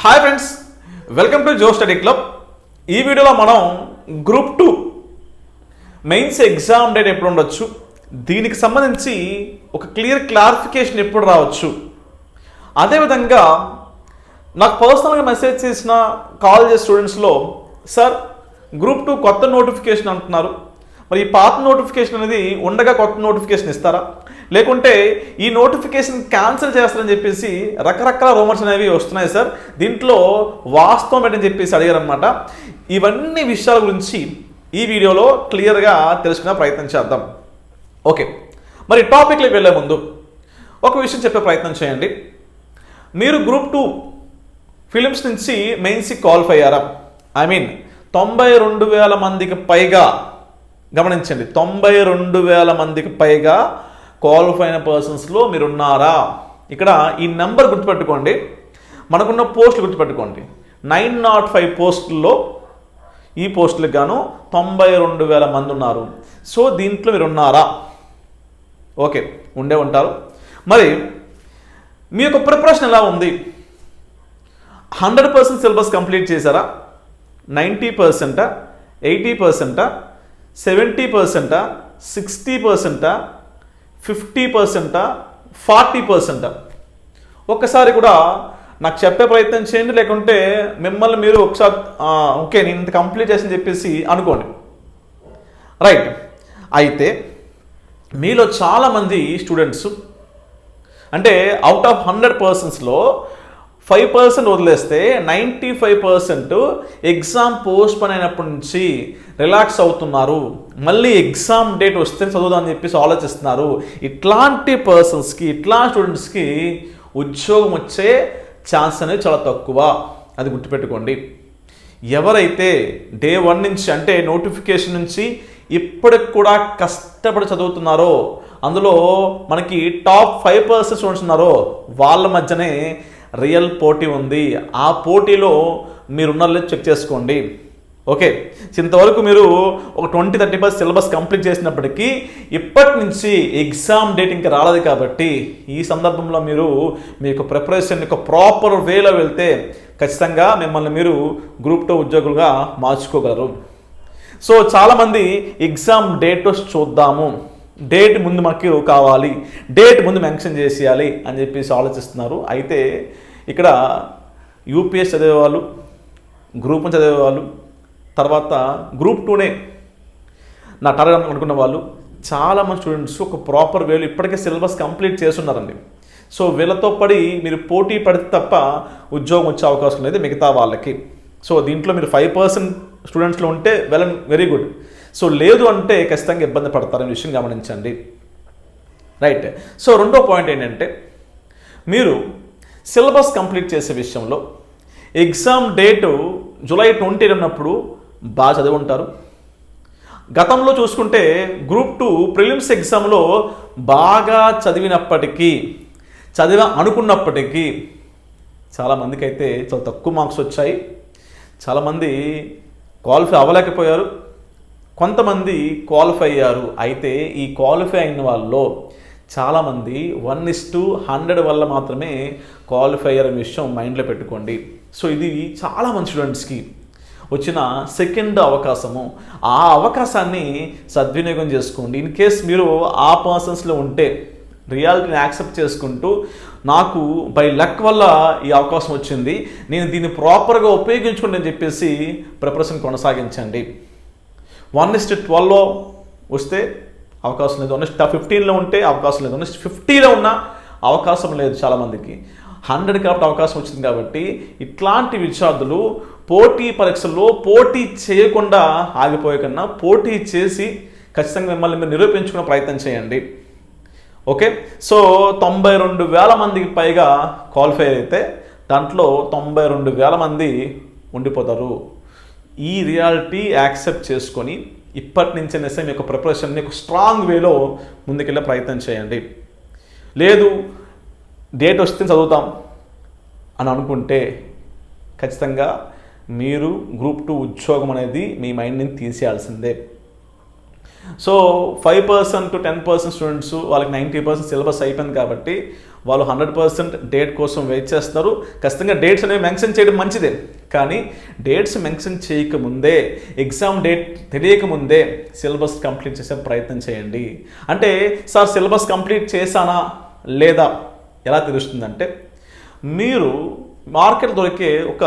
Hi friends welcome to Jo study club. ఈ వీడియోలో మనం group two mains exam date ఎప్పుడు ఉండొచ్చు? దీనికి సంబంధించి ఒక క్లియర్ క్లారిఫికేషన్ ఎప్పుడు రావచ్చు? అదేవిధంగా నాకు పర్సనల్గా మెసేజ్ చేసిన కాల్ చేసే స్టూడెంట్స్లో సార్ గ్రూప్ టూ కొత్త నోటిఫికేషన్ అంటున్నారు. మరి ఈ పాత నోటిఫికేషన్ అనేది ఉండగా కొత్త నోటిఫికేషన్ ఇస్తారా? లేకుంటే ఈ నోటిఫికేషన్ క్యాన్సిల్ చేస్తారని చెప్పేసి రకరకాల రూమర్స్ అనేవి వస్తున్నాయి సార్. దీంట్లో వాస్తవం ఏంటని చెప్పేసి అడిగారనమాట ఇవన్నీ విషయాల గురించి ఈ వీడియోలో క్లియర్గా తెలుసుకునే ప్రయత్నం చేద్దాం. ఓకే. మరి టాపిక్లోకి వెళ్ళే ముందు ఒక విషయం చెప్పే ప్రయత్నం చేయండి. మీరు గ్రూప్ టూ ఫిలిమ్స్ నుంచి మెయిన్స్కి క్వాలిఫై అయ్యారా? ఐ మీన్ తొంభై రెండు వేల మందికి పైగా గమనించండి. తొంభై రెండు వేల మందికి పైగా క్వాలిఫై అయిన పర్సన్స్లో మీరు ఉన్నారా ఇక్కడ ఈ నెంబర్ గుర్తుపెట్టుకోండి. మనకున్న పోస్టులు గుర్తుపెట్టుకోండి. నైన్ నాట్ ఫైవ్ పోస్టుల్లో ఈ పోస్టులకు గాను తొంభై రెండు వేల మంది ఉన్నారు. సో దీంట్లో మీరు ఉన్నారా ఓకే ఉండే ఉంటారు. మరి మీ యొక్క ప్రిపరేషన్ ఎలా ఉంది? హండ్రెడ్ పర్సెంట్ సిలబస్ కంప్లీట్ చేశారా? నైంటీ పర్సెంటా? ఎయిటీ పర్సెంటా? సెవెంటీ పర్సెంటా? సిక్స్టీ పర్సెంటా? ఫిఫ్టీ పర్సెంటా? ఫార్టీ పర్సెంటా? ఒక్కసారి కూడా నాకు చెప్పే ప్రయత్నం చేయండి లేకుంటే మిమ్మల్ని మీరు ఒకసారి ఓకే నేను ఇంత కంప్లీట్ చేసి చెప్పేసి అనుకోండి. రైట్. అయితే మీలో చాలామంది స్టూడెంట్స్ అంటే అవుట్ ఆఫ్ హండ్రెడ్ పర్సన్స్లో ఫైవ్ పర్సెంట్ వదిలేస్తే ninety five percent exam post పని అయినప్పటి నుంచి రిలాక్స్ అవుతున్నారు. మళ్ళీ ఎగ్జామ్ డేట్ వస్తే చదువుదామని చెప్పేసి ఆలోచిస్తున్నారు. ఇట్లాంటి పర్సన్స్కి ఇట్లాంటి స్టూడెంట్స్కి ఉద్యోగం వచ్చే ఛాన్స్ అనేది చాలా తక్కువ. అది గుర్తుపెట్టుకోండి. ఎవరైతే డే వన్ నుంచి అంటే నోటిఫికేషన్ నుంచి ఇప్పటికి కూడా కష్టపడి చదువుతున్నారో అందులో మనకి టాప్ ఫైవ్ పర్సెంట్ స్టూడెంట్స్ ఉన్నారో వాళ్ళ మధ్యనే రియల్ పోటీ ఉంది. ఆ పోటీలో మీరున్నారో చెక్ చేసుకోండి. ఓకే. ఇంతవరకు మీరు ఒక twenty thirty percent syllabus complete చేసినప్పటికీ ఇప్పటి నుంచి ఎగ్జామ్ డేట్ ఇంకా రాలేదు కాబట్టి ఈ సందర్భంలో మీరు మీ యొక్క ప్రిపరేషన్ యొక్క ప్రాపర్ వేలో వెళ్తే ఖచ్చితంగా మిమ్మల్ని మీరు గ్రూప్ టూ ఉద్యోగులుగా మార్చుకోగలరు. సో చాలామంది ఎగ్జామ్ డేట్ చూద్దాము. డేట్ ముందు మాకు కావాలి. డేట్ ముందు మెన్షన్ చేసేయాలి అని చెప్పేసి ఆలోచిస్తున్నారు. అయితే ఇక్కడ యూపీఎస్ చదివేవాళ్ళు గ్రూప్ వన్ చదివేవాళ్ళు తర్వాత గ్రూప్ టూనే నా టార్గెట్ అనుకున్న వాళ్ళు చాలామంది స్టూడెంట్స్ ఒక ప్రాపర్ వేలు ఇప్పటికే సిలబస్ కంప్లీట్ చేస్తున్నారండి. సో వీళ్ళతో పడి మీరు పోటీ పడితే తప్ప ఉద్యోగం వచ్చే అవకాశం లేదు మిగతా వాళ్ళకి. సో దీంట్లో మీరు ఫైవ్ పర్సెంట్ స్టూడెంట్స్లో ఉంటే well and very good so లేదు అంటే ఖచ్చితంగా ఇబ్బంది పడతారనే విషయం గమనించండి. రైట్ సో రెండో పాయింట్ ఏంటంటే మీరు సిలబస్ కంప్లీట్ చేసే విషయంలో ఎగ్జామ్ డేటు జూలై ట్వంటీ ఉన్నప్పుడు బాగా చదువుంటారు. గతంలో చూసుకుంటే గ్రూప్ టూ ప్రిలిమ్స్ ఎగ్జామ్లో బాగా చదివినప్పటికీ చదివ అనుకున్నప్పటికీ చాలామందికి అయితే చాలా తక్కువ మార్క్స్ వచ్చాయి. చాలామంది క్వాలిఫై అవ్వలేకపోయారు. కొంతమంది క్వాలిఫై అయ్యారు. అయితే ఈ క్వాలిఫై అయిన వాళ్ళలో చాలామంది వన్ ఇస్ టు హండ్రెడ్ వల్ల మాత్రమే క్వాలిఫై అనే విషయం మైండ్లో పెట్టుకోండి. సో ఇది చాలా మంది స్టూడెంట్స్కి వచ్చిన సెకండ్ అవకాశము. ఆ అవకాశాన్ని సద్వినియోగం చేసుకోండి. ఇన్ కేస్ మీరు ఆ పర్సన్స్లో ఉంటే రియాలిటీని యాక్సెప్ట్ చేసుకుంటూ నాకు బై లక్ వల్ల ఈ అవకాశం వచ్చింది. నేను దీన్ని ప్రాపర్గా ఉపయోగించుకోండి అని చెప్పేసి ప్రిపరేషన్ కొనసాగించండి. వన్ ఇస్ట్ ట్వెల్వ్లో వస్తే అవకాశం లేదు. వన్ ఫిఫ్టీన్లో ఉంటే అవకాశం లేదు. వన్ ఫిఫ్టీలో ఉన్న అవకాశం లేదు చాలామందికి. హండ్రెడ్ కాబట్టి అవకాశం వచ్చింది కాబట్టి ఇట్లాంటి విద్యార్థులు పోటీ పరీక్షల్లో పోటీ చేయకుండా ఆగిపోయే కన్నా పోటీ చేసి ఖచ్చితంగా మిమ్మల్ని మీరు నిరూపించుకునే ప్రయత్నం చేయండి. ఓకే సో తొంభై రెండు వేల మందికి పైగా క్వాలిఫై అయితే దాంట్లో తొంభై రెండు వేల మంది ఉండిపోతారు. ఈ రియాలిటీ యాక్సెప్ట్ చేసుకొని ఇప్పటి నుంచి అనేసి మీ యొక్క ప్రిపరేషన్ని ఒక స్ట్రాంగ్ వేలో ముందుకెళ్ళే ప్రయత్నం చేయండి. లేదు డేట్ వస్తే చదువుతాం అని అనుకుంటే ఖచ్చితంగా మీరు గ్రూప్ టూ ఉద్యోగం అనేది మీ మైండ్ని తీసేయాల్సిందే. So five percent to ten percent students వాళ్ళకి నైంటీ పర్సెంట్ సిలబస్ అయిపోయింది కాబట్టి వాళ్ళు హండ్రెడ్ పర్సెంట్ డేట్ కోసం వెయిట్ చేస్తున్నారు ఖచ్చితంగా డేట్స్ అనేవి మెన్షన్ చేయడం మంచిదే. కానీ డేట్స్ మెన్షన్ చేయకముందే ఎగ్జామ్ డేట్ తెలియకముందే సిలబస్ కంప్లీట్ చేసే ప్రయత్నం చేయండి. అంటే సార్ సిలబస్ కంప్లీట్ చేశానా? లేదా? ఎలా తెలుస్తుందంటే మీరు మార్కెట్ దొరికే ఒక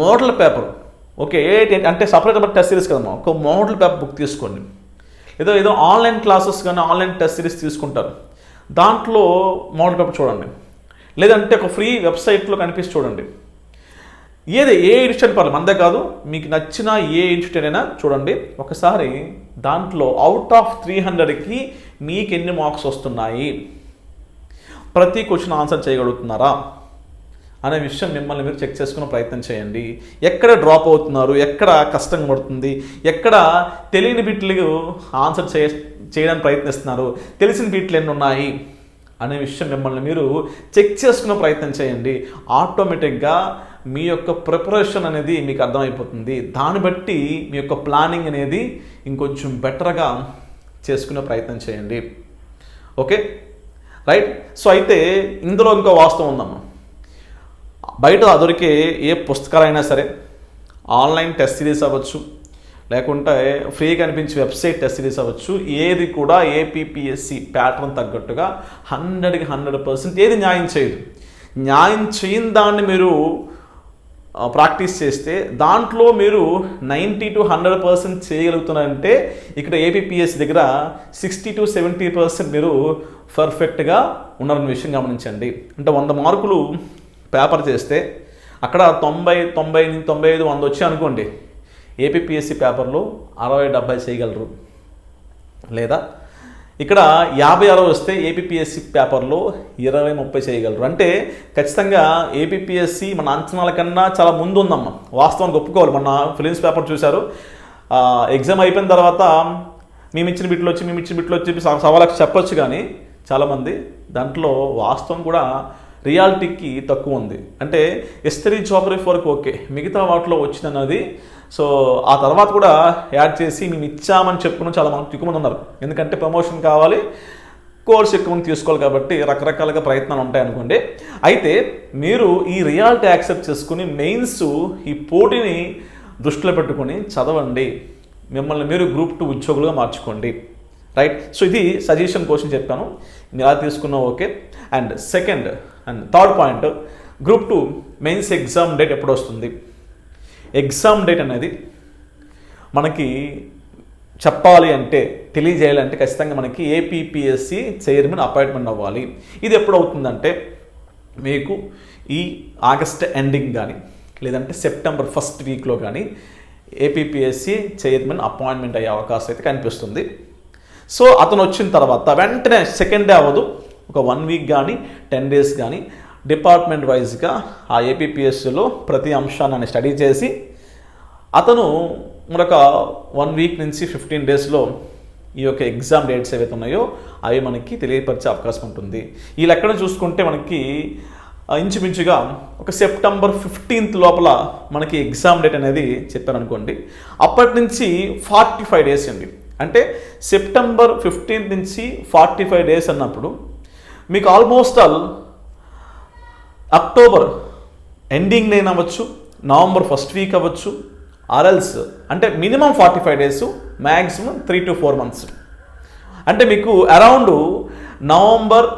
మోడల్ పేపర్ ఓకే ఏ అంటే సపరేట్ టెస్ట్ సిరీస్ కదమ్మా ఒక మోడల్ పేపర్ బుక్ తీసుకోండి. ఏదో ఏదో ఆన్లైన్ క్లాసెస్ కానీ ఆన్లైన్ టెస్ట్ సిరీస్ తీసుకుంటారు. దాంట్లో మోడల్ పేపర్ చూడండి. లేదంటే ఒక ఫ్రీ వెబ్సైట్లో కనిపిస్తే చూడండి. ఏది ఏ ఇన్స్టిట్యూట్ పర్లేదు మందే కాదు మీకు నచ్చిన ఏ ఇన్స్టిట్యూట్ అయినా చూడండి. ఒకసారి దాంట్లో అవుట్ ఆఫ్ త్రీ హండ్రెడ్కి మీకు ఎన్ని మార్క్స్ వస్తున్నాయి? ప్రతి క్వశ్చన్ ఆన్సర్ చేయగలుగుతున్నారా? అనే విషయం మిమ్మల్ని మీరు చెక్ చేసుకునే ప్రయత్నం చేయండి. ఎక్కడ డ్రాప్ అవుతున్నారు? ఎక్కడ కష్టం పడుతుంది? ఎక్కడ తెలియని బిట్లు ఆన్సర్ చే చేయడానికి ప్రయత్నిస్తున్నారు? తెలిసిన బిట్లు ఎన్ని ఉన్నాయి? అనే విషయం మిమ్మల్ని మీరు చెక్ చేసుకునే ప్రయత్నం చేయండి. ఆటోమేటిక్గా మీ యొక్క ప్రిపరేషన్ అనేది మీకు అర్థమైపోతుంది. దాన్ని బట్టి మీ యొక్క ప్లానింగ్ అనేది ఇంకొంచెం బెటర్గా చేసుకునే ప్రయత్నం చేయండి. ఓకే? రైట్? సో అయితే ఇందులో ఇంకో వాస్తవం ఉందమ్మా. బయట దొరికే ఏ పుస్తకాలైనా సరే ఆన్లైన్ టెస్ట్ సిరీస్ అవ్వచ్చు లేకుంటే ఫ్రీగా అనిపించే వెబ్సైట్ టెస్ట్ సిరీస్ అవ్వచ్చు ఏది కూడా ఏపీపీఎస్సి ప్యాటర్న్ తగ్గట్టుగా హండ్రెడ్కి హండ్రెడ్ పర్సెంట్ ఏది న్యాయం చేయదు. న్యాయం చేయని దాన్ని మీరు ప్రాక్టీస్ చేస్తే దాంట్లో మీరు నైంటీ టు హండ్రెడ్ పర్సెంట్ చేయగలుగుతున్నారంటే ఇక్కడ ఏపీపీఎస్ దగ్గర సిక్స్టీ టు సెవెంటీ పర్సెంట్ మీరు పర్ఫెక్ట్గా ఉన్నారనే విషయం గమనించండి. అంటే వంద మార్కులు పేపర్ చేస్తే అక్కడ తొంభై తొంభై తొంభై ఐదు వంద వచ్చి అనుకోండి. ఏపీపీఎస్సీ పేపర్లు అరవై డెబ్బై చేయగలరు. లేదా ఇక్కడ యాభై అరవై వస్తే ఏపీపీఎస్సి పేపర్లో ఇరవై ముప్పై చేయగలరు. అంటే ఖచ్చితంగా ఏపీపీఎస్సి మన అంచనాల కన్నా చాలా ముందు ఉందమ్మా వాస్తవానికి ఒప్పుకోవాలి. మన ఫిలిమ్స్ పేపర్ చూశారు. ఎగ్జామ్ అయిపోయిన తర్వాత మేము ఇచ్చిన బిట్లు వచ్చి మేము ఇచ్చిన బిట్లు వచ్చి సవాళ్ళకి చెప్పొచ్చు కానీ చాలామంది దాంట్లో వాస్తవం కూడా రియాలిటీకి తక్కువ ఉంది. అంటే ఎస్తరీ జోగ్రఫీ వరకు ఓకే. మిగతా వాటిలో వచ్చిందన్నది. సో ఆ తర్వాత కూడా యాడ్ చేసి మేము ఇచ్చామని చెప్పుకుని చాలా మనకు ఎక్కువ మంది ఉన్నారు. ఎందుకంటే ప్రమోషన్ కావాలి కోర్స్ ఎక్కువ మంది తీసుకోవాలి కాబట్టి రకరకాలుగా ప్రయత్నాలు ఉంటాయి అనుకోండి. అయితే మీరు ఈ రియాలిటీ యాక్సెప్ట్ చేసుకుని మెయిన్స్ ఈ పోటీని దృష్టిలో పెట్టుకొని చదవండి. మిమ్మల్ని మీరు గ్రూప్ టూ ఉద్యోగులుగా మార్చుకోండి. రైట్? సో ఇది సజెషన్ కోసం చెప్పాను. మీరు ఎలా తీసుకున్నా okay. And second and third point group two mains exam date ఎప్పుడు వస్తుంది ఎగ్జామ్ డేట్ అనేది మనకి చెప్పాలి అంటే తెలియజేయాలంటే ఖచ్చితంగా మనకి ఏపీపీఎస్సి చైర్మన్ అపాయింట్మెంట్ అవ్వాలి. ఇది ఎప్పుడు అవుతుందంటే మీకు ఈ ఆగస్ట్ ఎండింగ్ కానీ లేదంటే సెప్టెంబర్ ఫస్ట్ వీక్లో కానీ ఏపీపీఎస్సి చైర్మన్ అపాయింట్మెంట్ అయ్యే అవకాశం అయితే కనిపిస్తుంది. సో అతను వచ్చిన తర్వాత వెంటనే సెకండ్ డే అవ్వదు. ఒక వన్ వీక్ కానీ టెన్ డేస్ కానీ డిపార్ట్మెంట్ వైజ్గా ఆ ఏపీపీఎస్సీలో ప్రతి అంశాన్ని స్టడీ చేసి అతను మరొక వన్ వీక్ నుంచి ఫిఫ్టీన్ డేస్లో ఈ యొక్క ఎగ్జామ్ డేట్స్ ఏవైతే ఉన్నాయో అవి మనకి తెలియపరిచే అవకాశం ఉంటుంది. ఈ లెక్కన చూసుకుంటే మనకి ఇంచుమించుగా ఒక సెప్టెంబర్ ఫిఫ్టీన్త్ లోపల మనకి ఎగ్జామ్ డేట్ అనేది చెప్పారనుకోండి. అప్పటి నుంచి ఫార్టీ ఫైవ్ డేస్ అండి. అంటే సెప్టెంబర్ ఫిఫ్టీన్త్ నుంచి ఫార్టీ ఫైవ్ డేస్ అన్నప్పుడు మీకు ఆల్మోస్ట్ ఆల్ అక్టోబర్ ఎండింగ్ నేను అవ్వచ్చు నవంబర్ ఫస్ట్ వీక్ అవ్వచ్చు ఆర్ఎల్స్ అంటే minimum forty five days maximum three to four months అంటే మీకు around November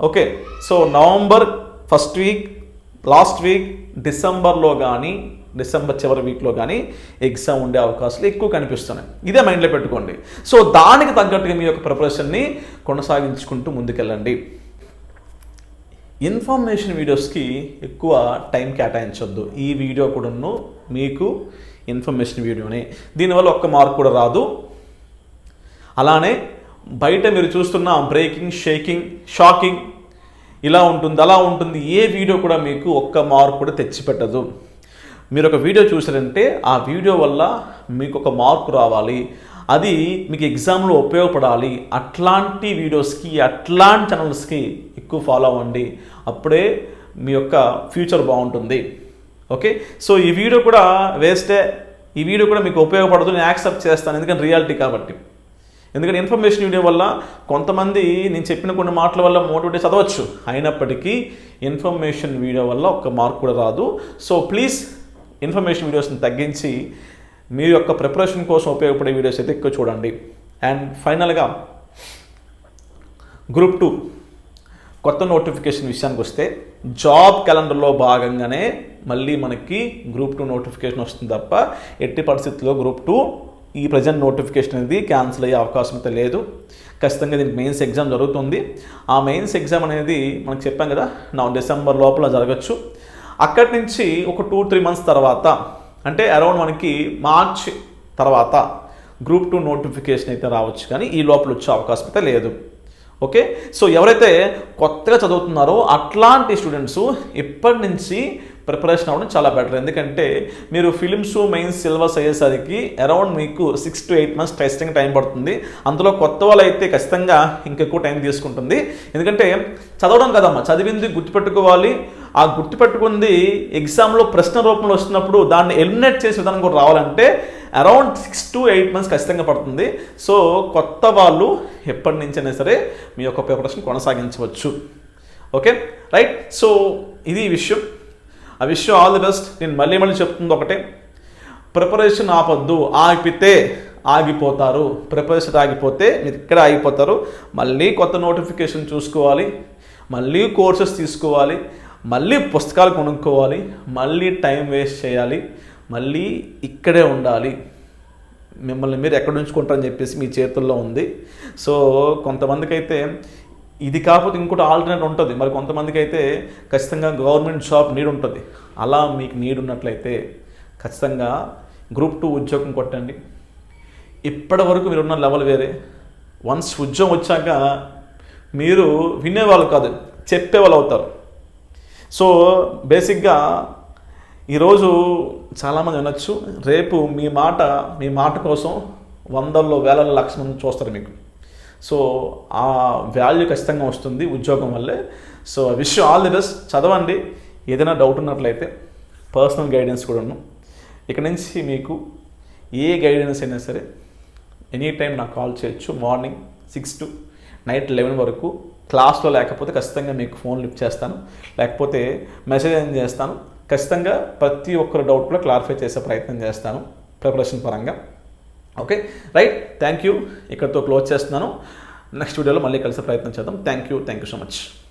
okay so November first week last week డిసెంబర్లో కానీ డిసెంబర్ చివరి వీక్లో కానీ ఎగ్జామ్ ఉండే అవకాశాలు ఎక్కువ కనిపిస్తున్నాయి. ఇదే మైండ్లో పెట్టుకోండి. సో దానికి తగ్గట్టుగా మీ యొక్క ప్రిపరేషన్ని కొనసాగించుకుంటూ ముందుకెళ్ళండి. ఇన్ఫర్మేషన్ వీడియోస్కి ఎక్కువ టైం కేటాయించొద్దు. ఈ వీడియో కూడాను మీకు ఇన్ఫర్మేషన్ వీడియోనే. దీనివల్ల ఒక్క మార్క్ కూడా రాదు. అలానే బయట మీరు చూస్తున్న బ్రేకింగ్ షేకింగ్ షాకింగ్ ఇలా ఉంటుంది అలా ఉంటుంది. ఏ వీడియో కూడా మీకు ఒక్క మార్క్ కూడా తెచ్చిపెట్టదు. మీరు ఒక వీడియో చూసారంటే ఆ వీడియో వల్ల మీకు ఒక మార్కు రావాలి. అది మీకు ఎగ్జామ్లో ఉపయోగపడాలి. అట్లాంటి వీడియోస్కి అట్లాంటి ఛానల్స్కి ఎక్కువ ఫాలో అవ్వండి. అప్పుడే మీ యొక్క ఫ్యూచర్ బాగుంటుంది. ఓకే? సో ఈ వీడియో కూడా వేస్టే. ఈ వీడియో కూడా మీకు ఉపయోగపడదు. నేను యాక్సెప్ట్ చేస్తాను. ఎందుకంటే రియాలిటీ కాబట్టి. ఎందుకంటే ఇన్ఫర్మేషన్ వీడియో వల్ల కొంతమంది నేను చెప్పిన కొన్ని మాటల వల్ల మోటివేట్ చదవచ్చు. అయినప్పటికీ ఇన్ఫర్మేషన్ వీడియో వల్ల ఒక్క మార్క్ కూడా రాదు. సో ప్లీజ్ ఇన్ఫర్మేషన్ వీడియోస్ని తగ్గించి మీ యొక్క ప్రిపరేషన్ కోసం ఉపయోగపడే వీడియోస్ అయితే ఎక్కువ చూడండి. అండ్ ఫైనల్గా గ్రూప్ టూ కొత్త నోటిఫికేషన్ విషయానికి వస్తే జాబ్ క్యాలెండర్లో భాగంగానే మళ్ళీ మనకి గ్రూప్ టూ నోటిఫికేషన్ వస్తుంది తప్ప ఎట్టి పరిస్థితుల్లో గ్రూప్ టూ ఈ ప్రజెంట్ నోటిఫికేషన్ అనేది క్యాన్సిల్ అయ్యే అవకాశం అయితే లేదు. ఖచ్చితంగా దీనికి మెయిన్స్ ఎగ్జామ్ జరుగుతుంది. ఆ మెయిన్స్ ఎగ్జామ్ అనేది మనకు చెప్పాం కదా నా డిసెంబర్ లోపల జరగచ్చు. అక్కడి నుంచి ఒక టూ త్రీ మంత్స్ తర్వాత అంటే అరౌండ్ మనకి మార్చ్ తర్వాత గ్రూప్ టూ నోటిఫికేషన్ అయితే రావచ్చు. కానీ ఈ లోపల వచ్చే అవకాశం అయితే లేదు. ఓకే? సో ఎవరైతే కొత్తగా చదువుతున్నారో అట్లాంటి స్టూడెంట్స్ ఇప్పటి నుంచి ప్రిపరేషన్ అవ్వడం చాలా బెటర్ ఎందుకంటే మీరు ఫిలిమ్స్ మెయిన్స్ సిలబస్ అయ్యేసరికి అరౌండ్ మీకు six to eight months testing time పడుతుంది. అందులో కొత్త వాళ్ళు అయితే ఖచ్చితంగా ఇంకెక్కువ టైం తీసుకుంటుంది. ఎందుకంటే చదవడం కదమ్మా చదివింది గుర్తుపెట్టుకోవాలి. ఆ గుర్తుపెట్టుకుంది ఎగ్జామ్లో ప్రశ్న రూపంలో వస్తున్నప్పుడు దాన్ని ఎలిమినేట్ చేసే విధానం కూడా రావాలంటే around six to eight months ఖచ్చితంగా పడుతుంది. సో కొత్త వాళ్ళు ఎప్పటి నుంచైనా సరే మీ యొక్క ప్రిపరేషన్ కొనసాగించవచ్చు. ఓకే? రైట్? సో ఇది విషయం. ఆ విషయం ఆల్ ది బెస్ట్. నేను మళ్ళీ మళ్ళీ చెప్తుంది ఒకటే. ప్రిపరేషన్ ఆపొద్దు. ఆగిపితే ఆగిపోతారు. ప్రిపరేషన్ ఆగిపోతే మీరు ఇక్కడ ఆగిపోతారు. మళ్ళీ కొత్త నోటిఫికేషన్ చూసుకోవాలి. మళ్ళీ కోర్సెస్ తీసుకోవాలి. మళ్ళీ పుస్తకాలు కొనుక్కోవాలి మళ్ళీ టైం వేస్ట్ చేయాలి మళ్ళీ ఇక్కడే ఉండాలి. మిమ్మల్ని మీరు ఎక్కడ ఉంచుకుంటారని చెప్పేసి మీ చేతుల్లో ఉంది. సో కొంతమందికి అయితే ఇది కాకపోతే ఇంకోటి ఆల్టర్నేట్ ఉంటుంది. మరి కొంతమందికి అయితే ఖచ్చితంగా గవర్నమెంట్ జాబ్ నీడ్ ఉంటుంది. అలా మీకు నీడ్ ఉన్నట్లయితే ఖచ్చితంగా గ్రూప్ టూ ఉద్యోగం కొట్టండి. ఇప్పటి వరకు మీరున్న లెవెల్ వేరే. వన్స్ ఉద్యోగం వచ్చాక మీరు వినేవాళ్ళు కాదు చెప్పేవాళ్ళు అవుతారు. సో బేసిక్గా ఈరోజు చాలామంది వినొచ్చు రేపు మీ మాట మీ మాట కోసం వందల్లో వేల లక్షల మంది చూస్తారు మీకు. సో ఆ వాల్యూ ఖచ్చితంగా వస్తుంది ఉద్యోగం వల్లే. So wish all the best చదవండి. ఏదైనా డౌట్ ఉన్నట్లయితే పర్సనల్ గైడెన్స్ కూడా ఉన్నాం ఇక నుంచి మీకు ఏ గైడెన్స్ అయినా సరే ఎనీ టైం నాకు కాల్ చేయొచ్చు. Morning six to night eleven వరకు క్లాస్లో లేకపోతే ఖచ్చితంగా మీకు ఫోన్ లిఫ్ట్ చేస్తాను. లేకపోతే మెసేజ్ ఏం చేస్తాను? ఖచ్చితంగా ప్రతి ఒక్కరి డౌట్ కూడా క్లారిఫై చేసే ప్రయత్నం చేస్తాను ప్రిపరేషన్ పరంగా. ఓకే? రైట్? Thank you. ఇక్కడితో క్లోజ్ చేస్తున్నాను. నెక్స్ట్ వీడియోలో మళ్ళీ కలిసే ప్రయత్నం చేద్దాం. Thank you. Thank you so much.